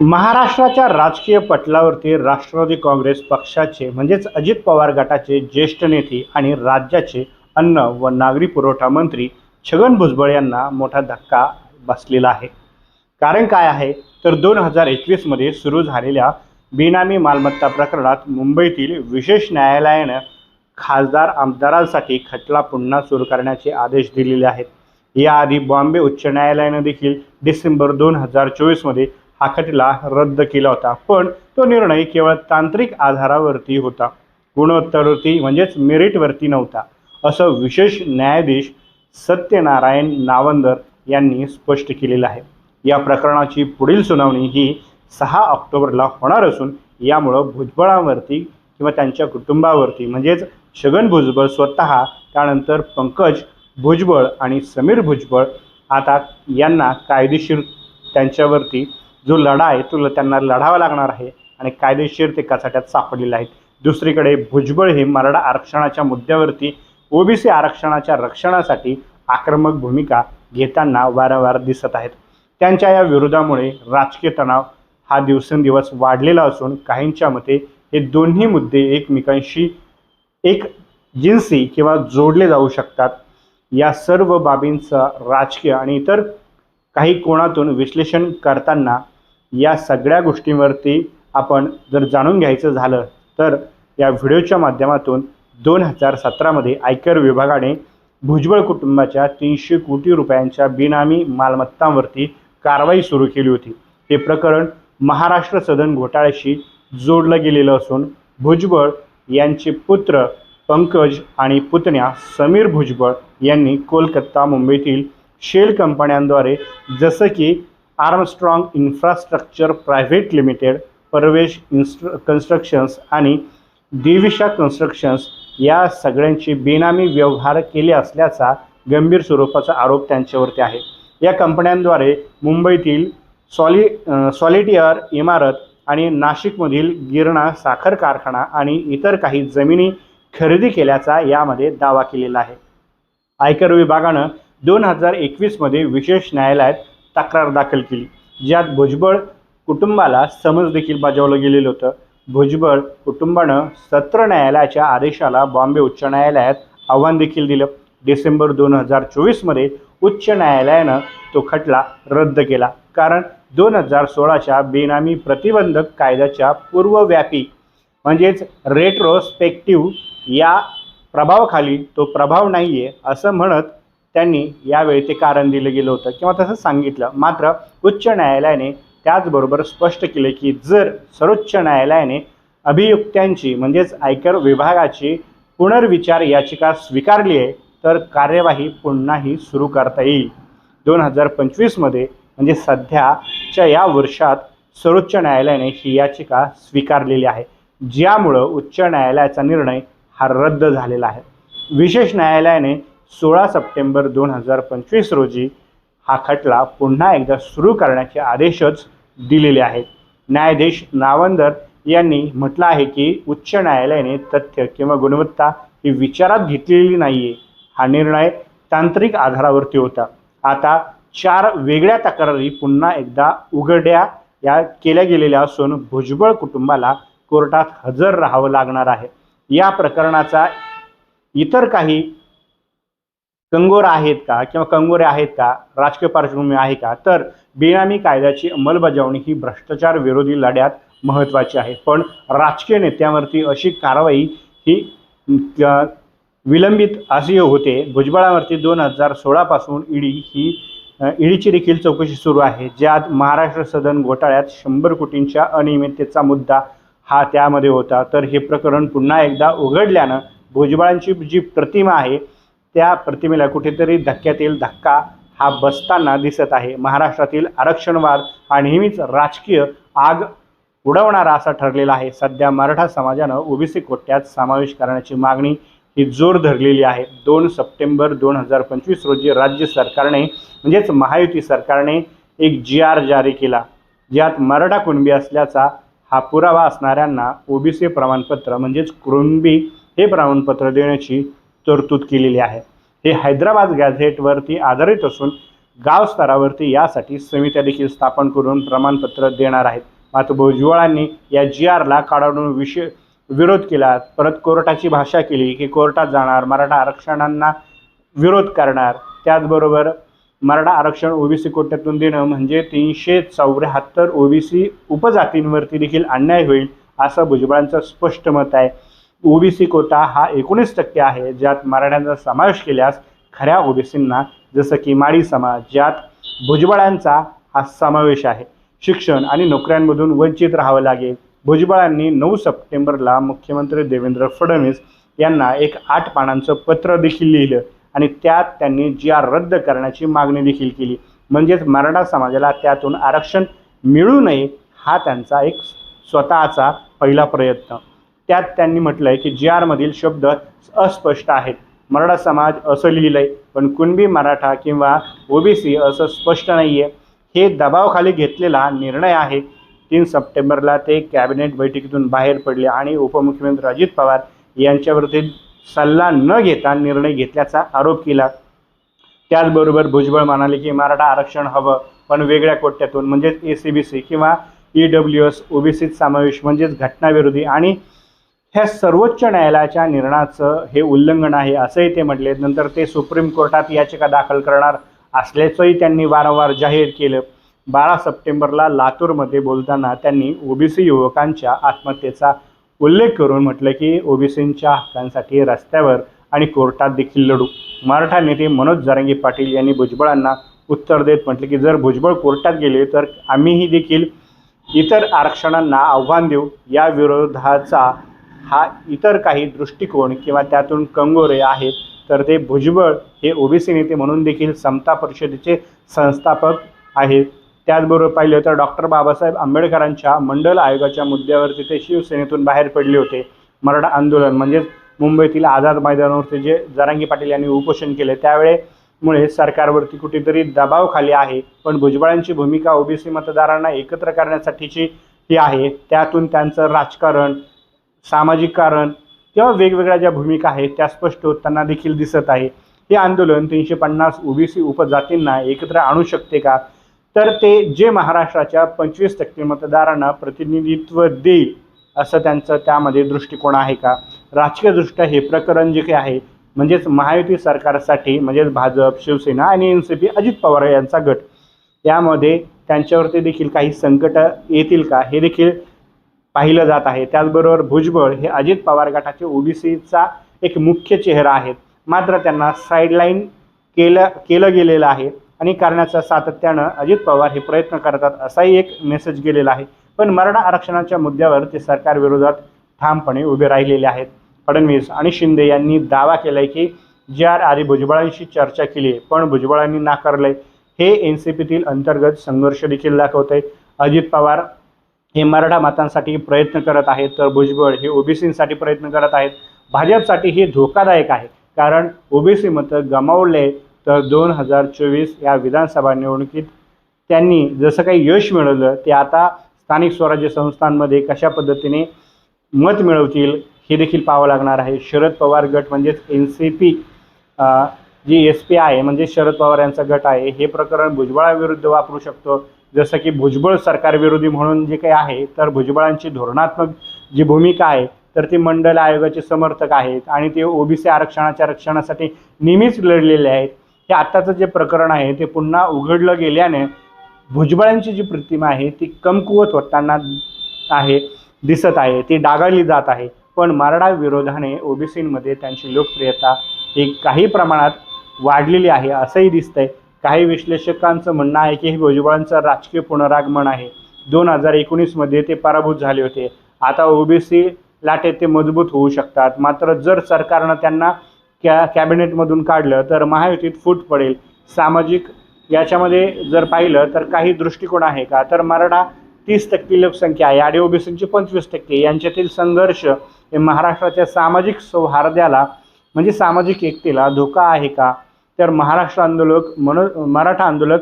महाराष्ट्राच्या राजकीय पटलावरती राष्ट्रवादी काँग्रेस पक्षाचे म्हणजेच अजित पवार गटाचे ज्येष्ठ नेते आणि राज्याचे अन्न व नागरी पुरवठा मंत्री छगन भुजबळ यांना मोठा धक्का बसलेला आहे. कारण काय आहे? तर दोन हजार एकवीसमध्ये सुरू झालेल्या बेनामी मालमत्ता प्रकरणात मुंबईतील विशेष न्यायालयानं खासदार आमदारांसाठी खटला पुन्हा सुरू करण्याचे आदेश दिलेले आहेत. याआधी बॉम्बे उच्च न्यायालयानं देखील डिसेंबर दोन हजार चोवीसमध्ये हा खटला रद्द केला होता. पण तो निर्णय केवळ तांत्रिक आधारावरती होता. गुणवत्तावरती म्हणजेच मेरिटवरती नव्हता. असं विशेष न्यायाधीश सत्यनारायण नावंदर यांनी स्पष्ट केलेलं आहे. या प्रकरणाची पुढील सुनावणी ही सहा ऑक्टोबरला होणार असून यामुळं भुजबळावरती किंवा त्यांच्या कुटुंबावरती म्हणजेच छगन भुजबळ स्वतः त्यानंतर पंकज भुजबळ आणि समीर भुजबळ आता यांना कायदेशीर त्यांच्यावरती जो लढा आहे तो ल- त्यांना लढावा लागणार आहे आणि कायदेशीर ते कचाट्यात सापडलेले आहेत. दुसरीकडे भुजबळ हे मराठा आरक्षणाच्या मुद्द्यावरती ओबीसी आरक्षणाच्या रक्षणासाठी आक्रमक भूमिका घेताना वारंवार दिसत आहेत. त्यांच्या या विरोधामुळे राजकीय तणाव हा दिवसेंदिवस वाढलेला असून काहींच्या मते हे दोन्ही मुद्दे एकमेकांशी एक जिन्सी किंवा जोडले जाऊ शकतात. या सर्व बाबींचा राजकीय आणि इतर काही कोणातून विश्लेषण करताना या सगळ्या गोष्टींवरती आपण जर जाणून घ्यायचं झालं तर या व्हिडिओच्या माध्यमातून दोन हजार सतरामध्ये आयकर विभागाने भुजबळ कुटुंबाच्या तीनशे कोटी रुपयांच्या बिनामी मालमत्तांवरती कारवाई सुरू केली होती. हे प्रकरण महाराष्ट्र सदन घोटाळ्याशी जोडलं गेलेलं असून भुजबळ यांचे पुत्र पंकज आणि पुतण्या समीर भुजबळ यांनी कोलकाता मुंबईतील शेल कंपन्यांद्वारे जसं की Armstrong infrastructure private limited Parvesh इन्स्ट्र constructions आणि देविशा कन्स्ट्रक्शन्स या सगळ्यांचे बेनामी व्यवहार केले असल्याचा गंभीर स्वरूपाचा आरोप त्यांच्यावरती आहे. या कंपन्यांद्वारे मुंबईतील सॉली सॉलिटियर इमारत आणि नाशिकमधील गिरणा साखर कारखाना आणि इतर काही जमिनी खरेदी केल्याचा यामध्ये दावा केलेला आहे. आयकर विभागानं दोन हजार एकवीसमध्ये विशेष न्यायालयात तक्रार दाखल केली ज्यात भुजबळ कुटुंबाला समज देखील बजावलं गेलेलं होतं. भुजबळ कुटुंबानं सत्र न्यायालयाच्या आदेशाला बॉम्बे उच्च न्यायालयात आव्हान देखील दिलं. डिसेंबर दोन हजार चोवीसमध्ये उच्च न्यायालयानं तो खटला रद्द केला कारण दोन हजार सोळाच्या बेनामी प्रतिबंधक कायद्याच्या पूर्वव्यापी म्हणजेच रेट्रोस्पेक्टिव्ह या प्रभावाखाली तो प्रभाव नाही आहे असं म्हणत त्यांनी यावेळी ते कारण दिलं गेलं होतं किंवा तसं सांगितलं. मात्र उच्च न्यायालयाने त्याचबरोबर स्पष्ट केले की जर सर्वोच्च न्यायालयाने अभियुक्त्यांची म्हणजेच आयकर विभागाची पुनर्विचार याचिका स्वीकारली आहे तर कार्यवाही पुन्हाही सुरू करता येईल. दोन हजार पंचवीसमध्ये म्हणजे सध्याच्या या वर्षात सर्वोच्च न्यायालयाने ही याचिका स्वीकारलेली आहे ज्यामुळं उच्च न्यायालयाचा निर्णय हा रद्द झालेला आहे. विशेष न्यायालयाने सोळा सप्टेंबर दोन हजार पंचवीस रोजी हा खटला पुन्हा एकदा सुरू करण्याचे आदेशच दिलेले आहेत. न्यायाधीश नावंदर यांनी म्हटलं आहे की उच्च न्यायालयाने तथ्य किंवा गुणवत्ता ही विचारात घेतलेली नाही आहे हा निर्णय तांत्रिक आधारावरती होता. आता चार वेगळ्या तक्रारी पुन्हा एकदा उघड्या या केल्या गेलेल्या असून भुजबळ कुटुंबाला कोर्टात हजर राहावं लागणार आहे. या प्रकरणाचा इतर काही कंगोर आहेत का किंवा कंगोरे आहेत का राजकीय पार्श्वभूमी आहे का तर बेनामी कायद्याची अंमलबजावणी ही भ्रष्टाचार विरोधी लढ्यात महत्त्वाची आहे. पण राजकीय नेत्यांवरती अशी कारवाई ही विलंबित असे होते. भुजबळावरती दोन हजार सोळापासून ईडी ही ईडीची देखील चौकशी सुरू आहे. ज्यात महाराष्ट्र सदन घोटाळ्यात शंभर कोटींच्या अनियमिततेचा मुद्दा हा त्यामध्ये होता. तर हे प्रकरण पुन्हा एकदा उघडल्यानं भुजबळांची जी प्रतिमा आहे त्या प्रतिमेला कुठेतरी धक्क्यातील धक्का हा बसताना दिसत आहे. महाराष्ट्रातील आरक्षणवाद हा नेहमीच राजकीय आग उडवणारा असा ठरलेला आहे. सध्या मराठा समाजानं ओबीसी कोट्यात समावेश करण्याची मागणी ही जोर धरलेली आहे. दोन सप्टेंबर दोन हजार पंचवीस रोजी राज्य सरकारने म्हणजेच महायुती सरकारने एक जी आर जारी केला. ज्यात मराठा कुणबी असल्याचा हा पुरावा असणाऱ्यांना ओबीसी प्रमाणपत्र म्हणजेच कुणबी हे प्रमाणपत्र देण्याची तरतूद केलेली आहे. हे हैदराबाद गॅझेटवरती आधारित असून गाव स्तरावरती यासाठी समित्या देखील स्थापन करून प्रमाणपत्र देणार आहेत. मात्र भुजबळांनी या जी आरला काढून विषय विरोध केला. परत कोर्टाची भाषा केली की कोर्टात जाणार मराठा आरक्षणांना विरोध करणार. त्याचबरोबर मराठा आरक्षण ओबीसी कोट्यातून देणं म्हणजे तीनशे चौऱ्याहत्तर ओबीसी उपजातींवरती देखील अन्याय होईल असं भुजबळांचं स्पष्ट मत आहे. ओबीसी कोटा हा एकोणीस टक्के आहे ज्यात मराठ्यांचा समावेश केल्यास खऱ्या ओबीसींना जसं की माळी समाज ज्यात भुजबळांचा हा समावेश आहे. शिक्षण आणि नोकऱ्यांमधून वंचित राहावं लागेल. भुजबळांनी नऊ सप्टेंबरला मुख्यमंत्री देवेंद्र फडणवीस यांना एक आठ पानांचं पत्र देखील लिहिलं आणि त्यात त्यांनी जी आर रद्द करण्याची मागणी देखील केली. म्हणजेच मराठा समाजाला त्यातून आरक्षण मिळू नये हा त्यांचा एक स्वतःचा पहिला प्रयत्न. त्यात त्यांनी म्हटलं आहे की जी आरमधील शब्द अस्पष्ट आहेत. मराठा समाज असं लिहिलं आहे पण कुणबी मराठा किंवा ओबीसी असं स्पष्ट नाही आहे हे दबावाखाली घेतलेला निर्णय आहे. तीन सप्टेंबरला ते कॅबिनेट बैठकीतून बाहेर पडले आणि उपमुख्यमंत्री अजित पवार यांच्यावरती सल्ला न घेता निर्णय घेतल्याचा आरोप केला. त्याचबरोबर भुजबळ म्हणाले की मराठा आरक्षण हवं पण वेगळ्या कोट्यातून म्हणजेच ए सी बी सी किंवा ई डब्ल्यू एस ओबीसीत समावेश म्हणजेच घटनाविरोधी आणि ह्या सर्वोच्च न्यायालयाच्या निर्णयाचं हे उल्लंघन आहे असंही ते म्हटले. नंतर ते सुप्रीम कोर्टात याचिका दाखल करणार असल्याचंही त्यांनी वारंवार जाहीर केलं. बारा सप्टेंबरला लातूरमध्ये बोलताना त्यांनी ओबीसी युवकांच्या आत्महत्येचा उल्लेख करून म्हटलं की ओबीसींच्या हक्कांसाठी रस्त्यावर आणि कोर्टात देखील लढू. मराठा नेते मनोज जारंगी पाटील यांनी भुजबळांना उत्तर देत म्हटले की जर भुजबळ कोर्टात गेले तर आम्हीही देखील इतर आरक्षणांना आव्हान देऊ. या विरोधाचा हा इतर काही दृष्टिकोन किंवा त्यातून कंगोरे आहेत तर ते भुजबळ हे ओबीसी नेते म्हणून देखील समता परिषदेचे संस्थापक आहेत. त्याचबरोबर पाहिलं तर डॉक्टर बाबासाहेब आंबेडकरांच्या मंडल आयोगाच्या मुद्द्यावरती ते शिवसेनेतून बाहेर पडले होते. मराठा आंदोलन म्हणजेच मुंबईतील आझाद मैदानावरती जे जरांगी पाटील यांनी उपोषण केले त्यावेळेमुळे सरकारवरती कुठेतरी दबाव खाली आहे. पण भुजबळांची भूमिका ओबीसी मतदारांना एकत्र करण्यासाठीची ही आहे. त्यातून त्यांचं राजकारण सामाजिक कारण किंवा वेगवेगळ्या ज्या भूमिका आहेत त्या स्पष्ट होताना देखील दिसत आहे. हे आंदोलन तीनशे पन्नास ओबीसी उपजातींना एकत्र आणू शकते का? तर ते जे महाराष्ट्राच्या पंचवीस टक्के मतदारांना प्रतिनिधित्व देईल असं त्यांचं त्यामध्ये दृष्टिकोन आहे का? राजकीयदृष्ट्या हे प्रकरण जे काही आहे म्हणजेच महायुती सरकारसाठी म्हणजेच भाजप शिवसेना आणि N C P Ajit Pawar यांचा गट यामध्ये त्यांच्यावरती देखील काही संकट येतील का? हे देखील पाहिलं जात आहे. त्याचबरोबर भुजबळ हे अजित पवार गटाचे ओबीसीचा एक मुख्य चेहरा आहेत. मात्र त्यांना साईडलाईन केलं केलं गेलेलं आहे आणि करण्याचा सातत्यानं अजित पवार हे प्रयत्न करतात असाही एक मेसेज गेलेला आहे. पण मराठा आरक्षणाच्या मुद्द्यावर ते सरकारविरोधात ठामपणे उभे राहिलेले आहेत. फडणवीस आणि शिंदे यांनी दावा केला आहे की जे आर आधी भुजबळांशी चर्चा केली आहे पण भुजबळांनी नाकारलंय. हे एन सी पीतील अंतर्गत संघर्ष देखील दाखवत आहे अजित पवार हे मराठा मतांसाठी प्रयत्न करत आहेत तर भुजबळ हे ओबीसीसाठी प्रयत्न करत आहेत. भाजपसाठी हे धोकादायक आहे कारण ओबीसी मतं गमावले तर दोन हजार चोवीस या विधानसभा निवडणुकीत त्यांनी जसं काही यश मिळवलं ते आता स्थानिक स्वराज्य संस्थांमध्ये कशा पद्धतीने मत मिळवतील हे देखील पाहावं लागणार आहे. शरद पवार गट म्हणजेच N C P G S P आहे म्हणजे शरद पवार यांचा गट आहे हे प्रकरण भुजबळाविरुद्ध वापरू शकतो. जसं की भुजबळ सरकारविरोधी म्हणून जे काही आहे तर भुजबळांची धोरणात्मक जी भूमिका आहे तर ती मंडल आयोगाचे समर्थक आहेत आणि ते ओबीसी आरक्षणाच्या रक्षणासाठी नेहमीच लढलेले आहेत. हे आत्ताचं जे प्रकरण आहे ते पुन्हा उघडलं गेल्याने भुजबळांची जी प्रतिमा आहे ती कमकुवत होताना आहे दिसत आहे ती डागाळली जात आहे. पण मराठा विरोधाने ओबीसीमध्ये त्यांची लोकप्रियता ही काही प्रमाणात वाढलेली आहे असंही दिसतंय. काही विश्लेषकांचं म्हणणं आहे की हे भुजबळांचं राजकीय पुनरागमन आहे. दोन हजार एकोणीसमध्ये ते पराभूत झाले होते. आता ओबीसी लाटे ते मजबूत होऊ शकतात. मात्र जर सरकारनं त्यांना कॅ कॅबिनेटमधून काढलं तर महायुतीत फूट पडेल. सामाजिक याच्यामध्ये जर पाहिलं तर काही दृष्टिकोन आहे का? तर मराठा तीस टक्के लोकसंख्या आहे. आणि ओबीसींची पंचवीस टक्के. यांच्यातील संघर्ष हे महाराष्ट्राच्या सामाजिक सौहार्द्याला म्हणजे सामाजिक एकतेला धोका आहे का? तर महाराष्ट्र आंदोलक मनो मराठा आंदोलक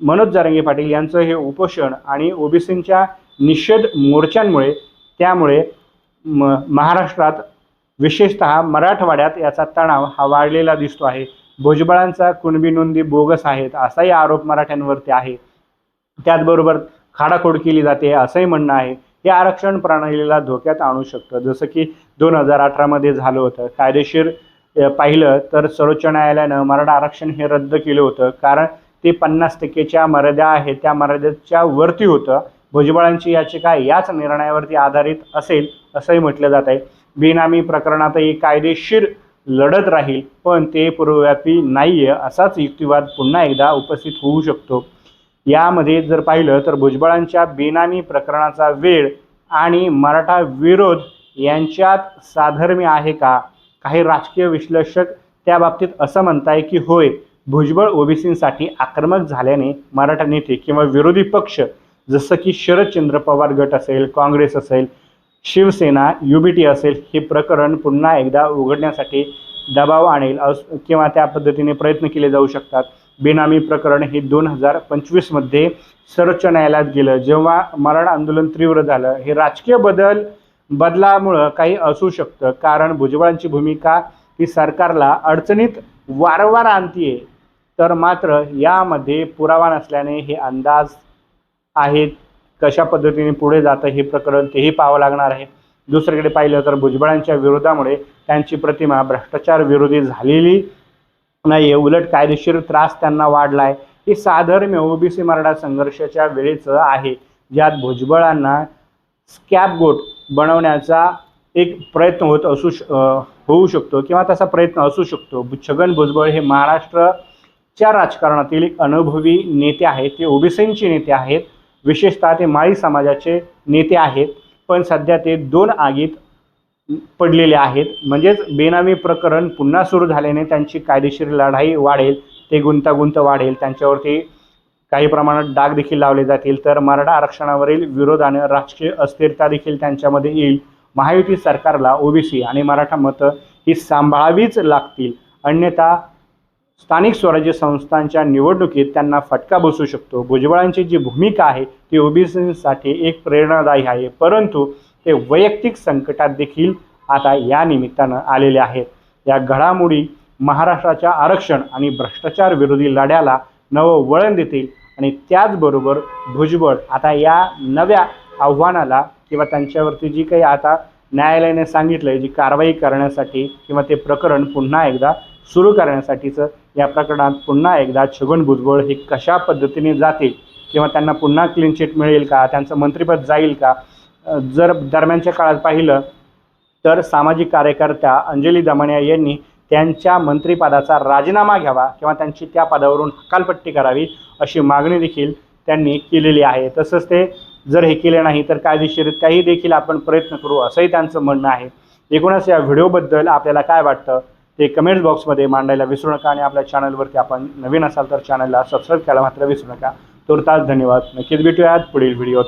मनोज जारंगे पाटील यांचं हे उपोषण आणि ओबीसींच्या निषेध मोर्चांमुळे त्यामुळे म महाराष्ट्रात विशेषतः मराठवाड्यात याचा तणाव हा वाढलेला दिसतो आहे. भुजबळांचा कुणबी नोंदी बोगस आहेत असाही आरोप मराठ्यांवरती आहे. त्याचबरोबर खाडाखोड केली जाते असंही म्हणणं आहे. हे आरक्षण प्रणालीला धोक्यात आणू शकतं. जसं की दोन हजार अठरामध्ये झालं होतं. कायदेशीर पाहिलं तर सर्वोच्च न्यायालयानं मराठा आरक्षण हे रद्द केलं होतं. कारण ते पन्नास टक्केच्या मर्यादा आहेत. त्या मर्यादेच्या वरती होतं. भुजबळांची याचिका याच निर्णयावरती आधारित असेल असंही म्हटलं जात आहे. बेनामी प्रकरणातही कायदेशीर लढत राहील पण ते पूर्वव्यापी नाही आहे असाच युक्तिवाद पुन्हा एकदा उपस्थित होऊ शकतो. यामध्ये जर पाहिलं तर भुजबळांच्या बेनामी प्रकरणाचा वेळ आणि मराठा विरोध यांच्यात साधर्म्य आहे का? काही राजकीय विश्लेषक त्या बाबतीत असं म्हणताय की होय भुजबळ ओबीसींसाठी आक्रमक झाल्याने मराठा नेते किंवा विरोधी पक्ष जसं की शरदचंद्र पवार गट असेल काँग्रेस असेल शिवसेना युबीटी असेल हे प्रकरण पुन्हा एकदा उघडण्यासाठी दबाव आणेल अस किंवा त्या पद्धतीने प्रयत्न केले जाऊ शकतात. बेनामी प्रकरण हे दोन हजार पंचवीसमध्ये सर्वोच्च न्यायालयात गेलं. जेव्हा मराठा आंदोलन तीव्र झालं हे राजकीय बदल बदलामुळं काही असू शकतं. कारण भुजबळांची भूमिका ही सरकारला अडचणीत वारंवार आणतीये. तर मात्र यामध्ये पुरावा नसल्याने हे अंदाज आहेत. कशा पद्धतीने पुढे जातं हे प्रकरण तेही पाहावं लागणार आहे. दुसरीकडे पाहिलं तर भुजबळांच्या विरोधामुळे त्यांची प्रतिमा भ्रष्टाचार विरोधी झालेली नाही आहे उलट कायदेशीर त्रास त्यांना वाढला आहे हे साधर्म्य ओबीसी मराठा संघर्षाच्या वेळेचं आहे. ज्यात भुजबळांना स्कॅपगोट बनवण्याचा एक प्रयत्न होत असू श होऊ शकतो किंवा तसा प्रयत्न असू शकतो. छगन भुजबळ हे महाराष्ट्रच्या राजकारणातील एक अनुभवी नेते आहेत. ते ओबीसींचे नेते आहेत. विशेषतः ते माळी समाजाचे नेते आहेत. पण सध्या ते दोन आगीत पडलेले आहेत. म्हणजेच बेनामी प्रकरण पुन्हा सुरू झाल्याने त्यांची कायदेशीर लढाई वाढेल. ते गुंतागुंत वाढेल. त्यांच्यावरती काही प्रमाणात डाग देखील लावले जातील तर मराठा आरक्षणावरील विरोधानं राजकीय अस्थिरता देखील त्यांच्यामध्ये येईल. महायुती सरकारला ओबीसी आणि मराठा मतं ही सांभाळावीच लागतील. अन्यथा स्थानिक स्वराज्य संस्थांच्या निवडणुकीत त्यांना फटका बसू शकतो. भुजबळांची जी भूमिका आहे ती ओबीसीसाठी एक प्रेरणादायी आहे. परंतु ते वैयक्तिक संकटात देखील आता या निमित्तानं आलेले आहेत. या घडामोडी महाराष्ट्राच्या आरक्षण आणि भ्रष्टाचार विरोधी लढ्याला नवं वळण देतील. आणि त्याचबरोबर भुजबळ आता या नव्या आव्हानाला किंवा त्यांच्यावरती जी काही आता न्यायालयाने सांगितलं आहे जी कारवाई करण्यासाठी किंवा ते प्रकरण पुन्हा एकदा सुरू करण्यासाठीचं या प्रकरणात पुन्हा एकदा छगन भुजबळ हे कशा पद्धतीने जातील किंवा त्यांना पुन्हा क्लीन चिट मिळेल का त्यांचं मंत्रिपद जाईल का? जर दरम्यानच्या काळात पाहिलं तर सामाजिक कार्यकर्त्या अंजली दमणिया यांनी त्यांच्या मंत्रिपदाचा राजीनामा घ्यावा किंवा त्यांची त्या पदावरून हकालपट्टी करावी अशी मागणी देखील त्यांनी केलेली आहे. तसंच ते जर हे केले नाही तर कायदेशीरित्याही देखील आपण प्रयत्न करू असंही त्यांचं म्हणणं आहे. एकूणच या व्हिडिओबद्दल आपल्याला काय वाटतं ते कमेंट्स बॉक्समध्ये मांडायला विसरू नका आणि आपल्या चॅनलवरती आपण नवीन असाल तर चॅनलला सबस्क्राईब करायला मात्र विसरू नका. तुर्तास धन्यवाद. नक्कीच भेटूयात पुढील व्हिडिओत